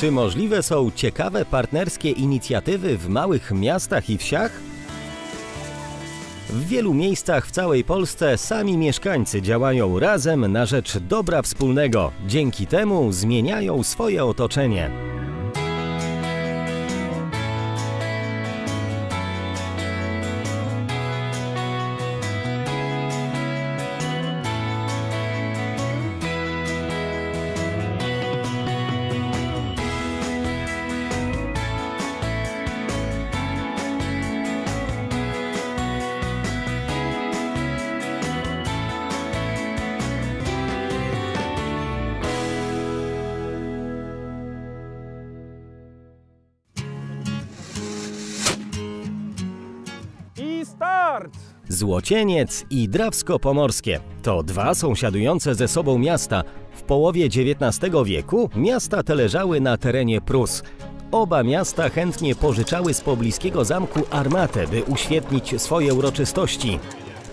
Czy możliwe są ciekawe partnerskie inicjatywy w małych miastach i wsiach? W wielu miejscach w całej Polsce sami mieszkańcy działają razem na rzecz dobra wspólnego. Dzięki temu zmieniają swoje otoczenie. Złocieniec i Drawsko-Pomorskie to dwa sąsiadujące ze sobą miasta. W połowie XIX wieku miasta te leżały na terenie Prus. Oba miasta chętnie pożyczały z pobliskiego zamku armatę, by uświetnić swoje uroczystości.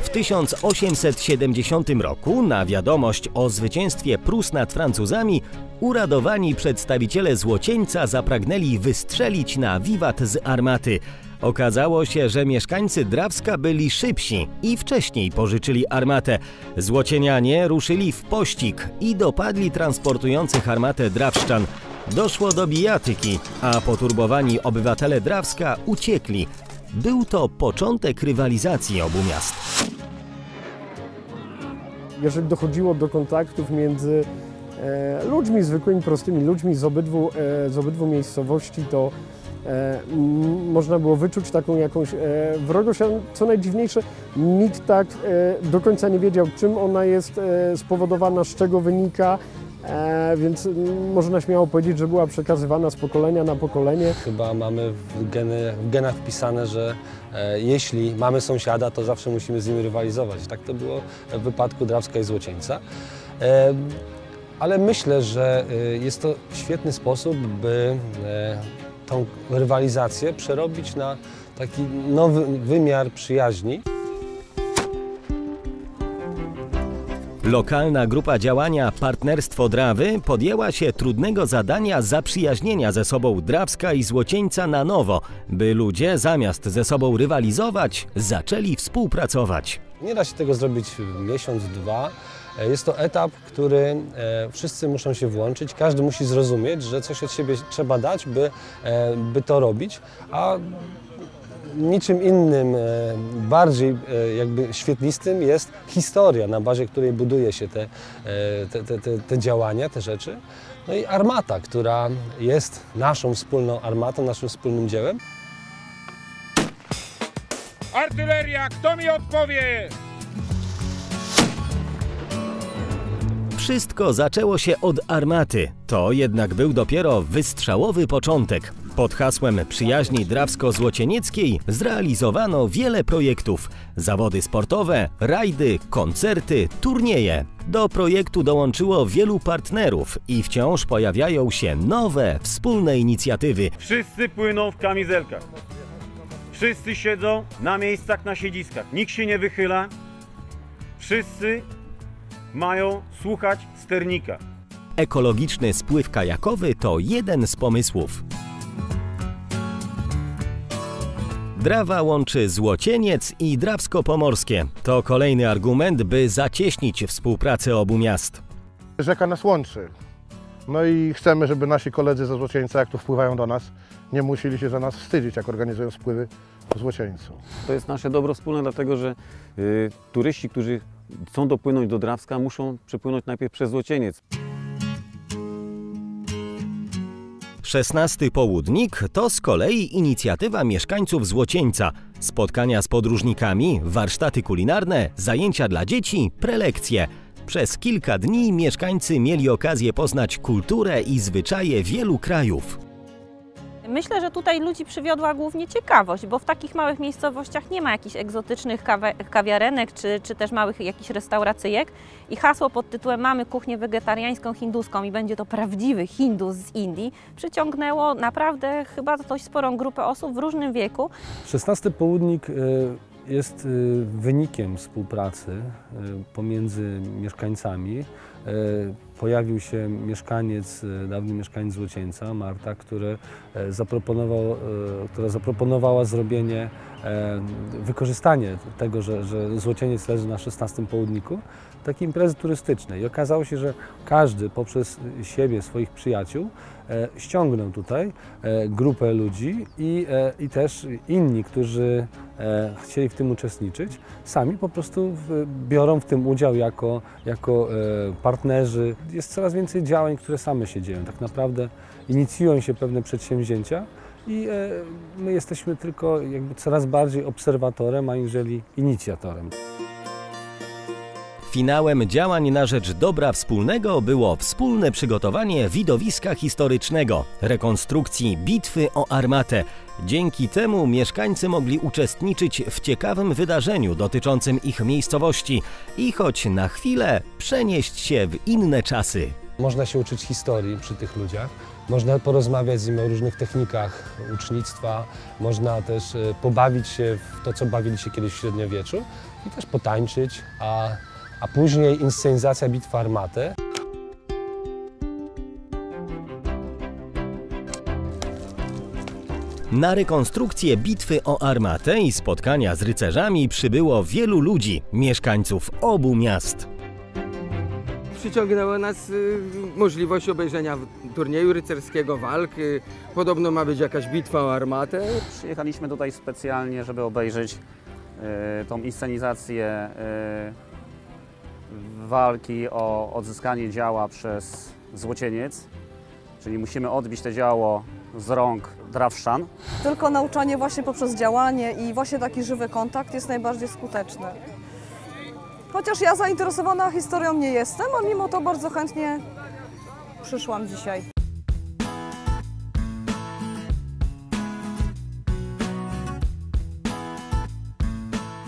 W 1870 roku na wiadomość o zwycięstwie Prus nad Francuzami uradowani przedstawiciele Złocieńca zapragnęli wystrzelić na wiwat z armaty. Okazało się, że mieszkańcy Drawska byli szybsi i wcześniej pożyczyli armatę. Złocienianie ruszyli w pościg i dopadli transportujących armatę Drawszczan. Doszło do bijatyki, a poturbowani obywatele Drawska uciekli. Był to początek rywalizacji obu miast. jeżeli dochodziło do kontaktów między e, ludźmi, zwykłymi, prostymi ludźmi z obydwu, e, z obydwu miejscowości, to można było wyczuć taką jakąś e, wrogość, a co najdziwniejsze, nikt tak e, do końca nie wiedział, czym ona jest e, spowodowana, z czego wynika, e, więc można śmiało powiedzieć, że była przekazywana z pokolenia na pokolenie. Chyba mamy w, geny, w genach wpisane, że e, jeśli mamy sąsiada, to zawsze musimy z nim rywalizować. Tak to było w wypadku Drawska i Złocieńca. E, ale myślę, że e, jest to świetny sposób, by e, tą rywalizację przerobić na taki nowy wymiar przyjaźni. Lokalna grupa działania Partnerstwo Drawy podjęła się trudnego zadania zaprzyjaźnienia ze sobą Drawska i Złocieńca na nowo, by ludzie zamiast ze sobą rywalizować, zaczęli współpracować. Nie da się tego zrobić w miesiąc, dwa. E, Jest to etap, który e, wszyscy muszą się włączyć. Każdy musi zrozumieć, że coś od siebie trzeba dać, by, e, by to robić, a niczym innym, bardziej jakby świetlistym jest historia, na bazie której buduje się te, te, te, te działania, te rzeczy. No i armata, która jest naszą wspólną armatą, naszym wspólnym dziełem. Artyleria, kto mi odpowie? Wszystko zaczęło się od armaty. To jednak był dopiero wystrzałowy początek. Pod hasłem przyjaźni drawsko-złocienieckiej zrealizowano wiele projektów. Zawody sportowe, rajdy, koncerty, turnieje. Do projektu dołączyło wielu partnerów i wciąż pojawiają się nowe, wspólne inicjatywy. Wszyscy płyną w kamizelkach. Wszyscy siedzą na miejscach na siedziskach. Nikt się nie wychyla. Wszyscy mają słuchać sternika. Ekologiczny spływ kajakowy to jeden z pomysłów. Drawa łączy Złocieniec i Drawsko-Pomorskie. To kolejny argument, by zacieśnić współpracę obu miast. Rzeka nas łączy. No i chcemy, żeby nasi koledzy ze Złocieńca, jak tu wpływają do nas, nie musieli się za nas wstydzić, jak organizują spływy w Złocieńcu. To jest nasze dobro wspólne, dlatego że y, turyści, którzy chcą dopłynąć do Drawska, muszą przepłynąć najpierw przez Złocieniec. 16 Południk to z kolei inicjatywa mieszkańców Złocieńca. Spotkania z podróżnikami, warsztaty kulinarne, zajęcia dla dzieci, prelekcje. Przez kilka dni mieszkańcy mieli okazję poznać kulturę i zwyczaje wielu krajów. Myślę, że tutaj ludzi przywiodła głównie ciekawość, bo w takich małych miejscowościach nie ma jakichś egzotycznych kawiarenek czy, czy też małych jakichś restauracyjek i hasło pod tytułem Mamy kuchnię wegetariańską, hinduską i będzie to prawdziwy Hindus z Indii przyciągnęło naprawdę chyba dość sporą grupę osób w różnym wieku. 16 Południk e, jest e, wynikiem współpracy e, pomiędzy mieszkańcami. E, pojawił się mieszkaniec, dawny mieszkaniec Złocieńca, Marta, który zaproponował, która zaproponowała zrobienie, wykorzystanie tego, że, że Złocieniec leży na 16 południku, takiej imprezy turystycznej. I okazało się, że każdy poprzez siebie, swoich przyjaciół e, ściągnął tutaj e, grupę ludzi i, e, i też inni, którzy chcieli w tym uczestniczyć, sami po prostu biorą w tym udział jako, jako partnerzy. Jest coraz więcej działań, które same się dzieją. Tak naprawdę inicjują się pewne przedsięwzięcia i my jesteśmy tylko jakby coraz bardziej obserwatorem, aniżeli inicjatorem. Finałem działań na rzecz dobra wspólnego było wspólne przygotowanie widowiska historycznego, rekonstrukcji bitwy o armatę. Dzięki temu mieszkańcy mogli uczestniczyć w ciekawym wydarzeniu dotyczącym ich miejscowości i choć na chwilę przenieść się w inne czasy. Można się uczyć historii przy tych ludziach, można porozmawiać z nimi o różnych technikach ucznictwa, można też e, pobawić się w to, co bawili się kiedyś w średniowieczu i też potańczyć, a, a później inscenizacja bitwy armaty. Na rekonstrukcję bitwy o armatę i spotkania z rycerzami przybyło wielu ludzi, mieszkańców obu miast. Przyciągnęła nas y, możliwość obejrzenia turnieju rycerskiego, walk. y, Podobno ma być jakaś bitwa o armatę. Przyjechaliśmy tutaj specjalnie, żeby obejrzeć e, tą inscenizację e, walki o odzyskanie działa przez Złocieniec. Czyli musimy odbić to działo z rąk Drawszczan. Tylko nauczanie właśnie poprzez działanie i właśnie taki żywy kontakt jest najbardziej skuteczny. Chociaż ja zainteresowana historią nie jestem, a mimo to bardzo chętnie przyszłam dzisiaj.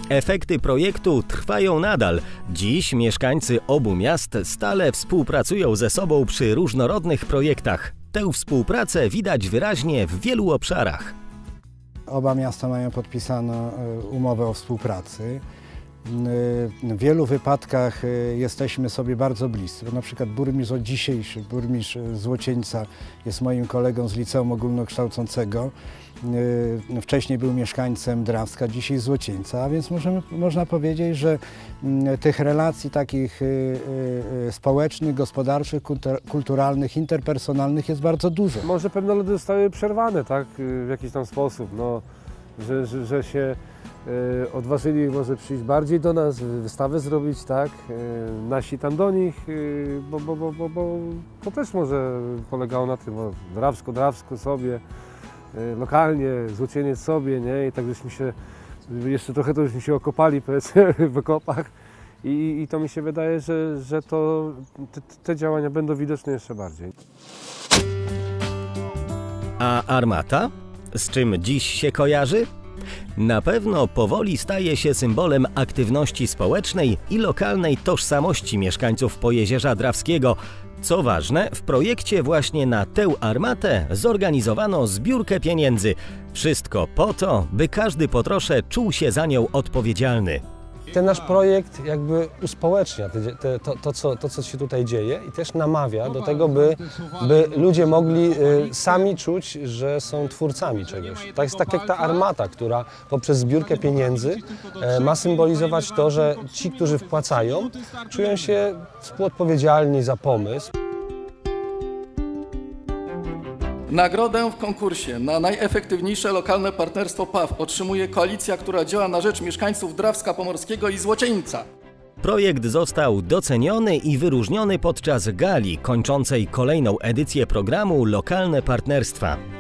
Efekty projektu trwają nadal. Dziś mieszkańcy obu miast stale współpracują ze sobą przy różnorodnych projektach. Tę współpracę widać wyraźnie w wielu obszarach. Oba miasta mają podpisaną e, umowę o współpracy. W wielu wypadkach e, jesteśmy sobie bardzo bliscy. Na przykład burmistrz od dzisiejszy, burmistrz Złocieńca jest moim kolegą z liceum ogólnokształcącego. Wcześniej był mieszkańcem Drawska, dzisiaj Złocieńca, a więc możemy, można powiedzieć, że mm, tych relacji takich społecznych, gospodarczych, kultur- kulturalnych, interpersonalnych jest bardzo dużo. Może pewne lody zostały przerwane, tak, y, w jakiś tam sposób, no, że, że, że się y, odważyli może przyjść bardziej do nas, wy- wystawę zrobić, tak, y, nasi tam do nich, y, bo, bo, bo, bo, bo to też może polegało na tym, o, drawsko, drawsko sobie, lokalnie, złocieniec sobie, nie, i tak żeśmy się, jeszcze trochę to żeśmy się okopali, powiedzmy, w okopach, i, i to mi się wydaje, że, że to, te, te działania będą widoczne jeszcze bardziej. A armata? Z czym dziś się kojarzy? Na pewno powoli staje się symbolem aktywności społecznej i lokalnej tożsamości mieszkańców Pojezierza Drawskiego. Co ważne, w projekcie właśnie na tę armatę zorganizowano zbiórkę pieniędzy. Wszystko po to, by każdy po trosze czuł się za nią odpowiedzialny. Ten nasz projekt jakby uspołecznia te, te, to, to, co, to, co się tutaj dzieje i też namawia do tego, by, by ludzie mogli y, sami czuć, że są twórcami czegoś. To jest tak jak ta armata, która poprzez zbiórkę pieniędzy e, ma symbolizować to, że ci, którzy wpłacają, czują się współodpowiedzialni za pomysł. Nagrodę w konkursie na najefektywniejsze lokalne partnerstwo PAW otrzymuje koalicja, która działa na rzecz mieszkańców Drawska Pomorskiego i Złocieńca. Projekt został doceniony i wyróżniony podczas gali kończącej kolejną edycję programu Lokalne Partnerstwa.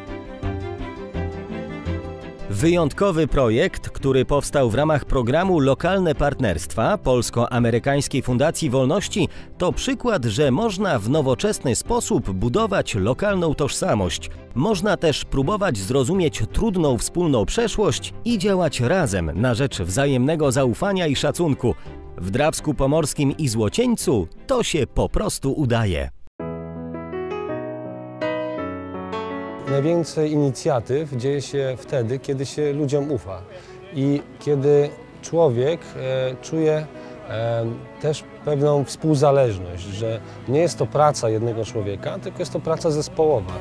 Wyjątkowy projekt, który powstał w ramach programu Lokalne Partnerstwa Polsko-Amerykańskiej Fundacji Wolności, to przykład, że można w nowoczesny sposób budować lokalną tożsamość. Można też próbować zrozumieć trudną wspólną przeszłość i działać razem na rzecz wzajemnego zaufania i szacunku. W Drawsku Pomorskim i Złocieńcu to się po prostu udaje. Najwięcej inicjatyw dzieje się wtedy, kiedy się ludziom ufa i kiedy człowiek e, czuje e, też pewną współzależność, że nie jest to praca jednego człowieka, tylko jest to praca zespołowa.